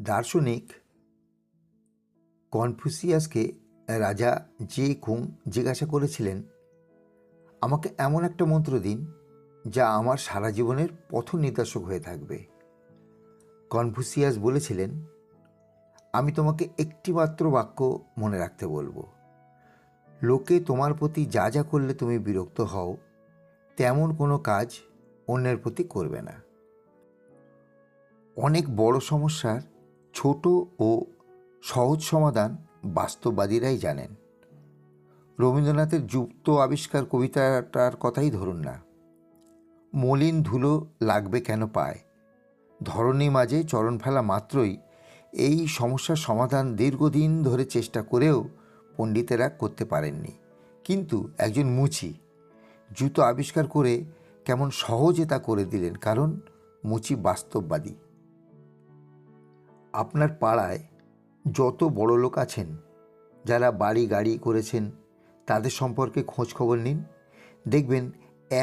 দার্শনিক কনফুসিয়াসকে রাজা জে কুং জিজ্ঞাসা করেছিলেন, আমাকে এমন একটা মন্ত্র দিন যা আমার সারা জীবনের পথ নির্দেশক হয়ে থাকবে। কনফুসিয়াস বলেছিলেন, আমি তোমাকে একটিমাত্র বাক্য মনে রাখতে বলব। লোকে তোমার প্রতি যা যা করলে তুমি বিরক্ত হও, তেমন কোনো কাজ অন্যের প্রতি করবে না। অনেক বড় সমস্যার ছোট ও সহজ সমাধান বাস্তববাদীরাই জানেন। রবীন্দ্রনাথের যুক্ত আবিষ্কার কবিতাটার কথাই ধরুন না। মলিন ধুলো লাগবে কেন পায়? ধরণী মাঝে চরণ ফেলা মাত্রই এই সমস্যার সমাধান দীর্ঘদিন ধরে চেষ্টা করেও পণ্ডিতেরা করতে পারেননি। কিন্তু একজন মুচি জুতো আবিষ্কার করে কেমন সহজে তা করে দিলেন, কারণ মুচি বাস্তববাদী। আপনার পাড়ায় যত বড় লোক আছেন, যারা বাড়ি গাড়ি করেছেন, তাদের সম্পর্কে খোঁজ খবর নিন। দেখবেন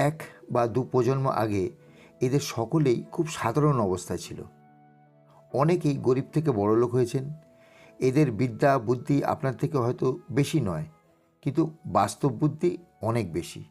এক বা দু প্রজন্ম আগে এদের সকলেই খুব সাধারণ অবস্থায় ছিল। অনেকেই গরিব থেকে বড় লোক হয়েছেন। এদের বিদ্যা বুদ্ধি আপনার থেকে হয়তো বেশি নয়, কিন্তু বাস্তব বুদ্ধি অনেক বেশি।